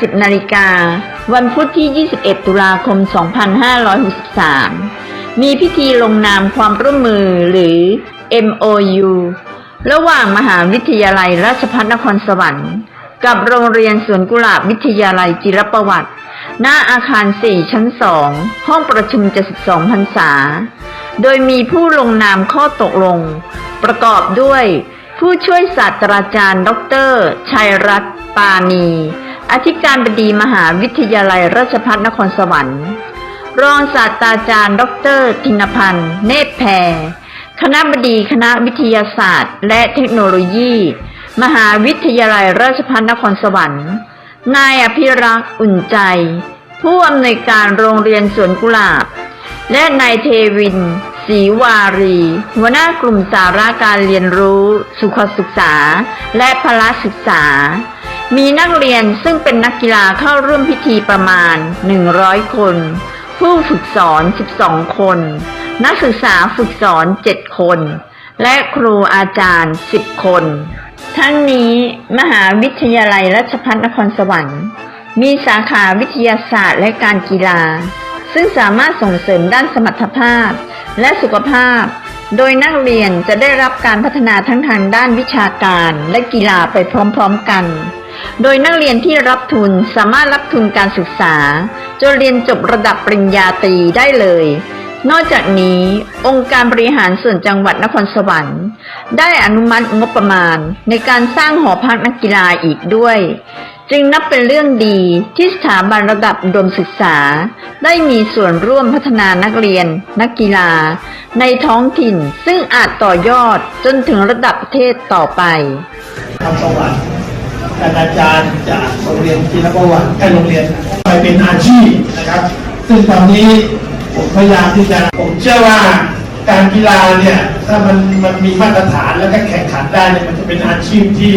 10นาฬิกา วันพุธที่ 21 ตุลาคม 2563 มีพิธีลงนามความร่วมมือหรือ MOU ระหว่างมหาวิทยาลัยราชภัฏนครสวรรค์ กับโรงเรียนสวนกุหลาบวิทยาลัยจิรประวัติ หน้าอาคาร 4 ชั้น 2 ห้องประชุม 72พรรษา โดยมีผู้ลงนามข้อตกลง ประกอบด้วยผู้ช่วยศาสตราจารย์ ดร ชัยรัตน์ปานี อธิการบดีมหาวิทยาลัยราชภัฏนครสวรรค์ รองศาสตราจารย์ ดรธินพันธ์ เนตรแพรคณะบดีคณะวิทยาศาสตร์ และเทคโนโลยี มหาวิทยาลัยราชภัฏนครสวรรค์ นายอภิรักษ์อุ่นใจ ผู้อำนวยการโรงเรียนสวนกุหลาบ และนายเทวินศรีวารี หัวหน้ากลุ่มสาระการเรียนรู้ สุขศึกษา และพละศึกษา มีนักเรียนซึ่งเป็นนักกีฬาเข้าร่วมพิธีประมาณ 100 คน ผู้ฝึกสอน 12 คน นักศึกษาฝึกสอน 7 คน และครูอาจารย์ 10 คน ทั้งนี้มหาวิทยาลัยราชภัฏนครสวรรค์ มีสาขาวิทยาศาสตร์และการกีฬา ซึ่งสามารถส่งเสริมด้านสมรรถภาพและสุขภาพ โดยนักเรียนจะได้รับการพัฒนาทั้งทางด้านวิชาการและกีฬาไปพร้อมๆกัน โดยนักเรียนที่รับทุนสามารถรับทุนการศึกษา จนเรียนจบระดับปริญญาตรีได้เลย นอกจากนี้ องค์การบริหารส่วนจังหวัดนครสวรรค์ ได้อนุมัติงบประมาณในการสร้างหอพักนักกีฬาอีกด้วย จึงนับเป็นเรื่องดีที่สถาบันระดับดมศึกษา ได้มีส่วนร่วมพัฒนานักเรียน นักกีฬา ในท้องถิ่นซึ่งอาจต่อยอดจนถึงระดับประเทศต่อไปทำสวรรค์ แต่อาจารย์จากโรงเรียนจิรประวัติให้โรงเรียนไปเป็นอาชีพนะครับ ซึ่งตอนนี้ผมพยายามที่จะผมเชื่อว่าการกีฬาเนี่ยถ้ามันมันมีมาตรฐานแล้วก็แข่งขันได้เนี่ยมันจะเป็นอาชีพที่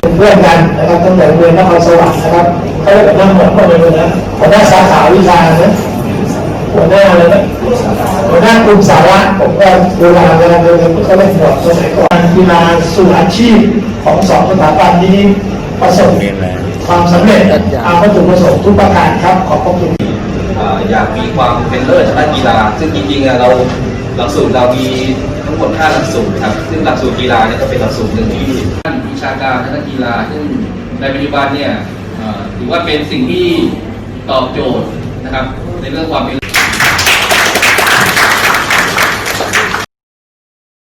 เป็นเพื่อนกันนะครับตั้งแต่เรียนนครสวรรค์นะครับเขาเรียกว่าหัวหน้าเลยนะหัวหน้าสาขาวิชานะหัวหน้าเลยนะหัวหน้ากลุ่มสาระผมก็ดูแลเวลาเรียนเขาเรียกหัวสมัยก่อนกีฬาสู่อาชีพของสองสถาบันนี้ ประสบความสำเร็จตามวัตถุประสงค์ทุกประการครับขอบพระคุณอ่าอยากมีความเป็นเลิศทางด้านกีฬา ซึ่งจริงๆอะเราหลักสูตรเรามีทั้งหมด5หลักสูตรครับ ซึ่งหลักสูตรกีฬาเนี่ยก็เป็นหลักสูตรหนึ่งที่ด้านวิชาการทางด้านกีฬา ซึ่งในปัจจุบันเนี่ยอ่าถือว่าเป็นสิ่งที่ตอบโจทย์นะครับในเรื่องความเป็น